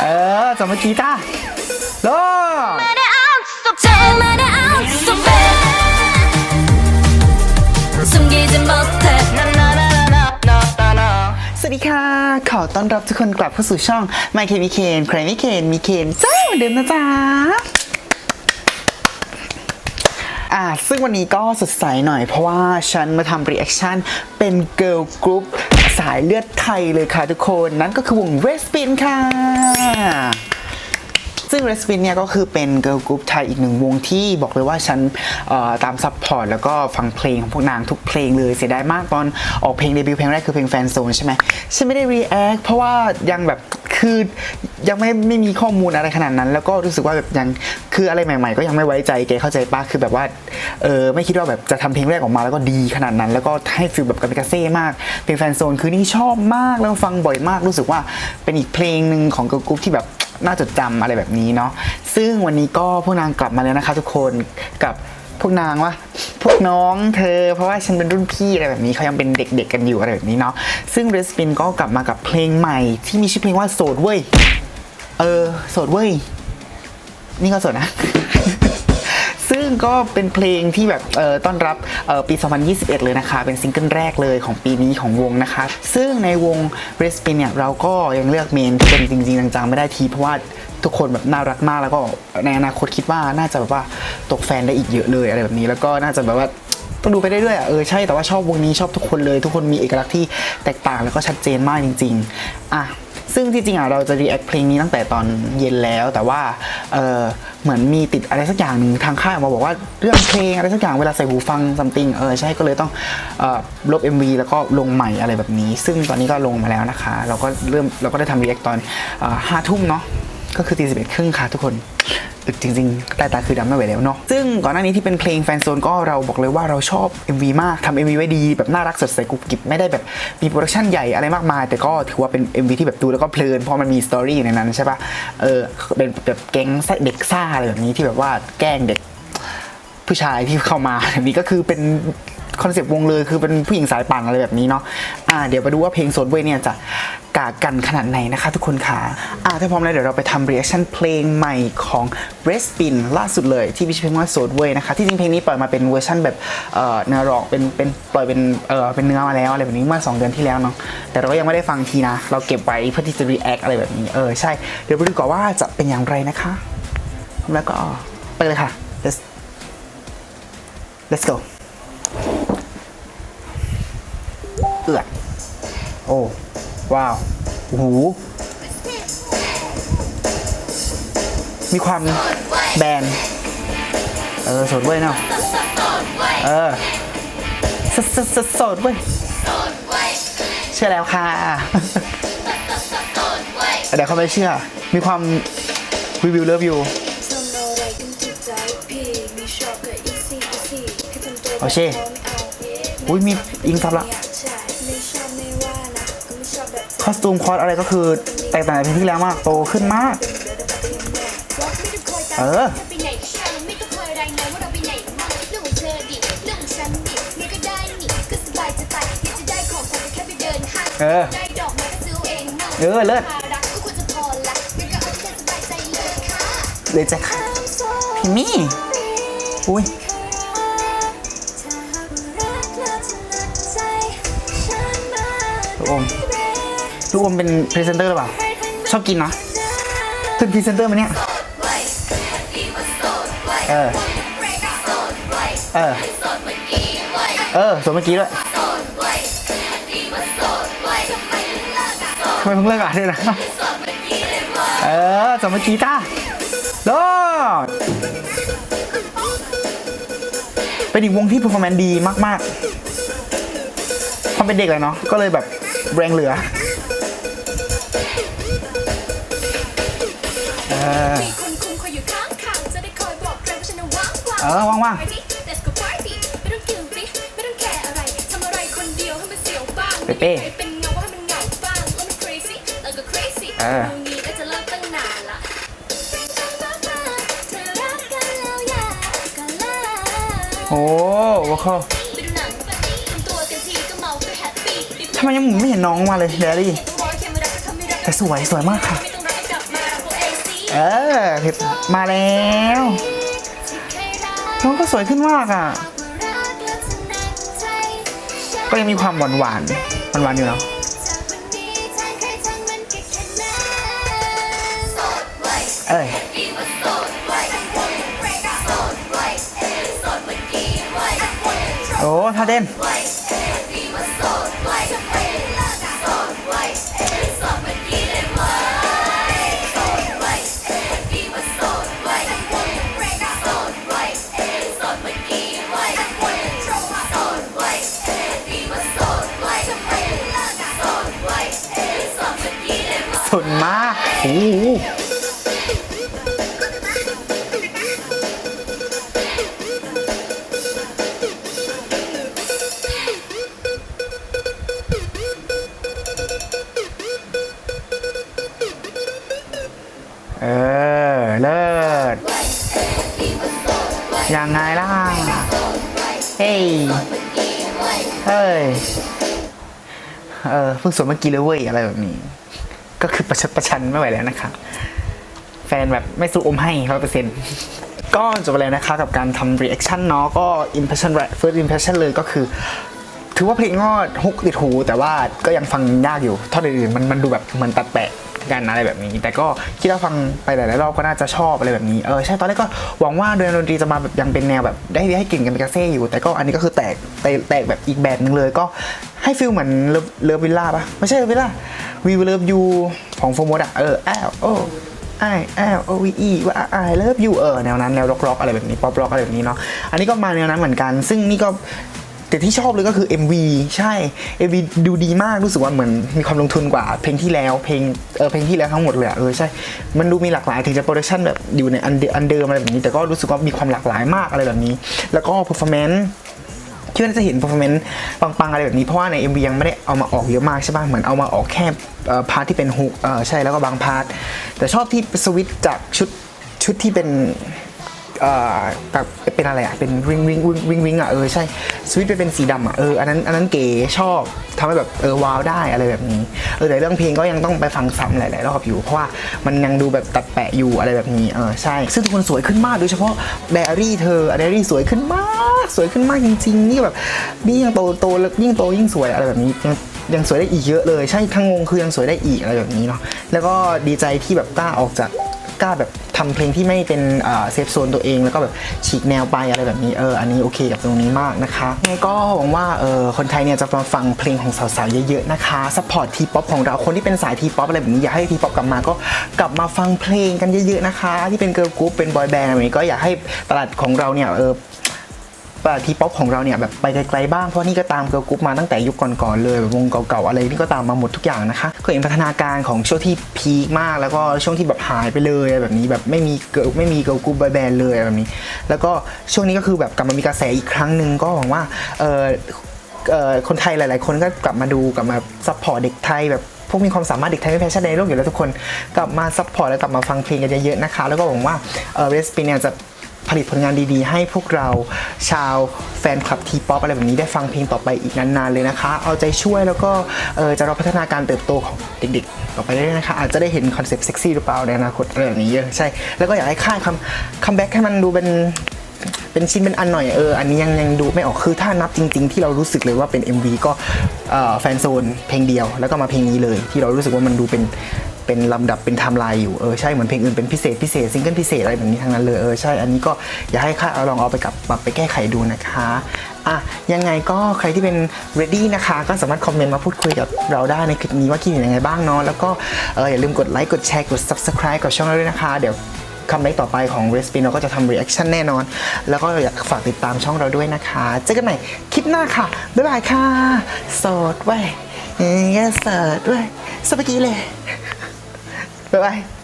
เออสมัคคีตาโลสวัสดีค่ะ ขอต้อนรับทุกคนกลับเข้าสู่ช่อง My K มี K คนใครไม่เคนมีเคนเจ้าเดิมนะจ๊ะอ่าซึ่งวันนี้ก็สดใสหน่อยเพราะว่าฉันมาทำรีแอคชั่นเป็นเกิร์ลกรุ๊ป สายเลือดไทยเลยค่ะทุกคนนั่นก็คือวงเวสปินค่ะ ซึ่งเรสปินเนี่ยก็คือเป็นเกิร์ลกรุ๊ปไทยอีกหนึ่งวงที่บอกเลยว่าฉันตามซัพพอร์ตแล้วก็ฟังเพลงของพวกนางทุกเพลงเลยเสียดายมากตอนออกเพลงเดบิวต์เพลงแรกคือเพลงแฟนโซนใช่ไหมฉันไม่ได้รีแอคเพราะว่ายังแบบ คือยังไม่ไม่มีข้อมูลอะไรขนาดนั้น แล้วก็รู้สึกว่าแบบยังคืออะไรใหม่ ๆ ก็ยังไม่ไว้ใจแกเข้าใจปะคือแบบว่าเออไม่คิดว่าแบบจะทำเพลงแรกออกมาแล้วก็ดีขนาดนั้น แล้วก็ให้ฟีลแบบกามิกาเซ่มากเพลงแฟนโซนคือนี่ชอบมากแล้วฟังบ่อยมากรู้สึกว่าเป็นอีกเพลงหนึ่งของเกิร์ลกรุ๊ปที่แบบน่าจดจำอะไรแบบนี้เนาะซึ่งวันนี้ก็พวกนางกลับมาแล้วนะคะทุกคนกับ พวกนางว่าพวกน้องเธอ เพราะว่าฉันเป็นรุ่นพี่อะไรแบบนี้เขายังเป็นเด็กๆกันอยู่อะไรแบบนี้เนาะซึ่งเรสปินก็กลับมากับเพลงใหม่ ที่มีชื่อเพลงว่าโสดเว้ยเออโสดเว้ยนี่ก็โสดนะซึ่งก็เป็นเพลงที่แบบเออต้อนรับเออปี 2021 เลยนะคะ เป็นซิงเกิลแรกเลยของปีนี้ของวงนะคะ ซึ่งในวง r e s p i n เนี่ยเราก็ยังเลือกเมนที่เป็นจริงๆจังๆ ไม่ได้ที เพราะว่า ทุกคนแบบน่ารักมากแล้วก็ในอนาคตคิดว่าน่าจะแบบว่าตกแฟนได้อีกเยอะเลยอะไรแบบนี้ แล้วก็น่าจะแบบว่าต้องดูไปเรื่อยๆอะเออใช่แต่ว่าชอบวงนี้ชอบทุกคนเลย ทุกคนมีเอกลักษณ์ที่แตกต่างแล้วก็ชัดเจนมากจริง ๆ อะซึ่งจริงๆอะเราจะรีแอคเพลงนี้ตั้งแต่ตอนเย็นแล้ว แต่ว่าเออเหมือนมีติดอะไรสักอย่างหนึ่งทางค่ายออกมาบอกว่าเรื่องเพลงอะไรสักอย่างเวลาใส่หูฟังซัมติงเออใช่ก็เลยต้องออลบ MV แล้วก็ลงใหม่อะไรแบบนี้ ซึ่งตอนนี้ก็ลงมาแล้วนะคะ เราก็เริ่มเราก็ได้ทำรีแอคตอนห้าทุ่มเนาะ ก็คือตีสิบเอ็ดครึ่งค่ะทุกคนอึดจริงๆใต้ตาคือดำไม่ไหวแล้วเนาะ ซึ่งก่อนหน้านี้ที่เป็นเพลงแฟนโซนก็เราบอกเลยว่าเราชอบ MV มากทำ MV ไว้ดีแบบน่ารักสดใสกุบกิบไม่ได้แบบมีโปรดักชั่นใหญ่อะไรมากมาย แต่ก็ถือว่าเป็น MV ที่แบบดูแล้วก็เพลินเพราะมันมีสตอรี่อยู่ในนั้นใช่ปะเออเป็นแบบแก๊งเด็กซ่าอะไรแบบนี้ที่แบบว่าแกล้งเด็กผู้ชายที่เข้ามาแบบนี้ก็คือเป็น คอนเซปต์วงเลยคือเป็นผู้หญิงสายปั่นอะไรแบบนี้เนาะอ่าเดี๋ยวมาดูว่าเพลงโซดเวยเนี่ยจะกากันขนาดไหนนะคะทุกคนค่ะอ่าถ้าพร้อมแล้วเดี๋ยวเราไปทำ reaction เพลงใหม่ของ r e s p i n ล่าสุดเลยที่มีชื่อเพลงว่าโซดเวยนะคะที่จริงเพลงนี้ปล่อยมาเป็นเวอร์ชันแบบเอ่อเนื้อร้องเป็นเป็นปล่อยเป็นเอ่อเป็นเนื้อมาแล้วอะไรแบบนี้เมื่อ 2 เดือนที่แล้วเนาะแต่เราก็ยังไม่ได้ฟังทีนะ เราเก็บไว้เพื่อที่จะ react อะไรแบบนี้เออใช่เดี๋ยวไปดูก่อนว่าจะเป็นอย่างไรนะคะพร้อมแล้วก็ไปเลยค่ะ let's let's go เอือดโอ้ ว้าวโอ้โหมีความแบน เออสดเว้ยเนาะเออสดสดสดสดเว้ยเชื่อแล้วค่ะเดี๋ยวเขาไม่เชื่อ มีความรีวิวเลิฟยูโอเคอุ้ยมีอิงซับละ คอสตูมคอสอะไรก็คือแตกต่างจากที่แล้วมากโตขึ้นมาก เออเออเออเลิศเลยจะค่ะพี่มี่อุ้ยลูกอม ลูกอมเป็นพรีเซนเตอร์หรือเปล่า ชอบกินเนาะเป็นพรีเซนเตอร์ไหมเนี่ย เออ เออ เออสวนเมื่อกี้ด้วยทำไมเพิ่งเลิกอะด้วยนะ เออสวนเมื่อกี้จ้าโลดเป็นอีกวงที่ performance ดีมาก ๆ ความเป็นเด็กเลยเนาะ ก็เลยแบบแรงเหลือ ออเออว่างๆเป๊ะๆเป็นเงาว่าให้มันเหงาบ้างแล้วมัน crazy แล้วก็ crazy เออดูนี้น่าจะเลิกตั้งนานละโอ้วคอไปดูหนังปาร์ตี้ทำตัวเต็มที่ก็เมาก็แฮปปี้ทำไมยังไม่เห็นน้องมาเลยเดลี่ต้องรอแค่ไม่รักก็ทำไม่รักแต่สวยสวยมากค่ะ เออเพชรมาแล้วน้องก็สวยขึ้นมากอะ ก็ยังมีความหวานหวานหวานหวานอยู่เนาะเอ้ยโอ้ท่าเต้น สุดมากโอ้โหเออ เลิศ ยังไงล่ะ เฮ้ย เฮ้ย เออเพิ่งสวนเมื่อกี้เลยเว้ย อะไรแบบนี้ ก็คือประชดประชันไม่ไหวแล้วนะคะ แฟนแบบไม่สู้อมให้ร้อยเปอร์เซ็นต์ก็จบไปแล้วนะคะกับการทำ reaction เนาะก็ impression first impression เลยก็คือ ถือว่าเพลงก็ฮุกติดหู แต่ว่าก็ยังฟังยากอยู่ท่อนอื่นๆมันมันดูแบบเหมือนตัดแปะกันอะไรแบบนี้ แต่ก็คิดว่าฟังไปหลายๆรอบก็น่าจะชอบอะไรแบบนี้เออใช่ตอนแรกก็หวังว่าดนตรีจะมาแบบยังเป็นแนวแบบได้ให้กลิ่นกันเป็นกาเซ่อยู่ แต่ก็อันนี้ก็คือแตกแตกแบบอีกแบบหนึงเลยก็ให้ฟิลเหมือนเลิฟวิลล่าปะไม่ใช่เลิฟวิลล่า วีวิลเลิฟยูของโฟมดอะเอออ้าวโอ้ I L O V E ว่า I love you เออแนวนั้นแนวร็อกๆอะไรแบบนี้ป๊อปร็อกอะไรแบบนี้เนาะอันนี้ก็มาแนวนั้นเหมือนกัน ซึ่งนี่ก็แต่ที่ชอบเลยก็คือ MV ใช่ MV ดูดีมากรู้สึกว่าเหมือนมีความลงทุนกว่าเพลงที่แล้วเพลงเออเพลงที่แล้วทั้งหมดเลยอะเออใช่ มันดูมีหลากหลายถึงจะโปรดักชันแบบอยู่ในอันเดอันเดิมอะไรแบบนี้ แต่ก็รู้สึกว่ามีความหลากหลายมากอะไรแบบนี้ แล้วก็ performance คิดว่าน่าจะเห็น performance ปังๆอะไรแบบนี้เพราะว่าใน MV ยังไม่ได้เอามาออกเยอะมากใช่ป่ะเหมือนเอามาออกแค่พาร์ทที่เป็นฮุกใช่แล้วก็บางพาร์ทแต่ชอบที่สวิตจากชุดชุดที่เป็น เอ่อแบบเป็นอะไรอะเป็นวิงวิงวิงวิงวิงอะเออใช่สวิตไปเป็นสีดำอะเอออันนั้นอันนั้นเก๋ชอบทำให้แบบเออว้าวได้อะไรแบบนี้เออแต่เรื่องเพลงก็ยังต้องไปฟังซ้ำหลายๆรอบอยู่เพราะว่ามันยังดูแบบตัดแปะอยู่อะไรแบบนี้เออใช่ซึ่งทุกคนสวยขึ้นมากโดยเฉพาะไดอารี่เธอไดอารี่สวยขึ้นมากสวยขึ้นมากจริงๆนี่แบบนี่ยังโตโตแล้วยิ่งโตยิ่งสวยอะไรแบบนี้ยังยังสวยได้อีกเยอะเลย ใช่ทั้งวงคือยังสวยได้อีกอะไรแบบนี้เนาะแล้วก็ดีใจที่แบบกล้าออกจาก กล้าแบบทำเพลงที่ไม่เป็นเซฟโซนตัวเอง แล้วก็แบบฉีกแนวไปอะไรแบบนี้เอออันนี้โอเคกับตรงนี้มากนะคะไงก็หวังว่าเออคนไทยเนี่ยจะมาฟังเพลงของสาวๆเยอะๆนะคะซัพพอร์ตทีป๊อปของเราคนที่เป็นสายทีป๊อปอะไรแบบนี้อยากให้ทีป๊อปกลับมาก็กลับมาฟังเพลงกันเยอะๆนะคะ ที่เป็นเกิร์ลกรุ๊ปเป็นบอยแบนด์อะไรแบบนี้ก็อยากให้ตลาดของเราเนี่ยเออ ทีป๊อปของเราเนี่ยแบบไปไกลๆบ้างเพราะนี่ก็ตามเกิร์ลกรุ๊ปมาตั้งแต่ยุคก่อนๆเลยแบบวงเก่าๆอะไรนี่ก็ตามมาหมดทุกอย่างนะคะก็เห็นพัฒนาการของช่วงที่พีคมากแล้วก็ช่วงที่แบบหายไปเลยแบบนี้แบบไม่มีเกิร์ลไม่มีเกิร์ลกรุ๊ปบอยแบนด์เลยแบบนี้ แล้วก็ช่วงนี้ก็คือแบบกลับมามีกระแสอีกครั้งหนึ่งก็หวังว่าเออเออคนไทยหลายๆ คนก็กลับมาดูกลับมาซัพพอร์ตเด็กไทยแบบพวกมีความสามารถเด็กไทยไม่แพ้ชาติในโลกอยู่แล้วทุกคนกลับมาซัพพอร์ตและกลับมาฟังเพลงกันเยอะๆนะคะ แล้วก็หวังว่าเออเรสปินเนี่ยจะ ผลิตผลงานดีๆ ให้พวกเราชาวแฟนคลับทีป๊อปอะไรแบบนี้ได้ฟังเพลงต่อไปอีกนานๆเลยนะคะ เอาใจช่วยแล้วก็เออจะรอพัฒนาการเติบโตของเด็กๆ ต่อไปได้นะคะ อาจจะได้เห็นคอนเซปต์เซ็กซี่หรือเปล่าในอนาคตอะไรแบบนี้เยอะใช่ แล้วก็อยากให้ค่ายคัมคัมแบ็กให้มันดูเป็นเป็นชิ้นเป็นอันหน่อยเอออันนี้ยังยังดูไม่ออกคือถ้านับจริง ๆ ที่เรารู้สึกเลยว่าเป็น MV ก็แฟนโซนเพลงเดียว แล้วก็มาเพลงนี้เลย ที่เรารู้สึกว่ามันดูเป็น เป็นลำดับเป็นไทม์ไลน์อยู่เออใช่เหมือนเพลงอื่นเป็นพิเศษพิเศษซิงเกิลพิเศษอะไรแบบนี้ทั้งนั้นเลยเออใช่อันนี้ก็อยากให้ค่าเอาลองเอาไปกลับมาไปแก้ไขดูนะคะอะยังไงก็ใครที่เป็น ready นะคะ ก็สามารถคอมเมนต์มาพูดคุยกับเราได้ในคลิปนี้ว่าคิดเห็นยังไงบ้างเนาะแล้วก็เอออย่าลืมกดไลค์กดแชร์กด subscribe กับช่องเราด้วยนะคะ เดี๋ยวคัมแบ็กต่อไปของ r e s p i n เราก็จะทำ reaction แน่นอน แล้วก็อยากฝากติดตามช่องเราด้วยนะคะ เจอกันใหม่คลิปหน้าค่ะ บ๊ายบายค่ะ โสดเว้ยเอ้ยโสดเว้ยสปากี้เลย บ๊ายบาย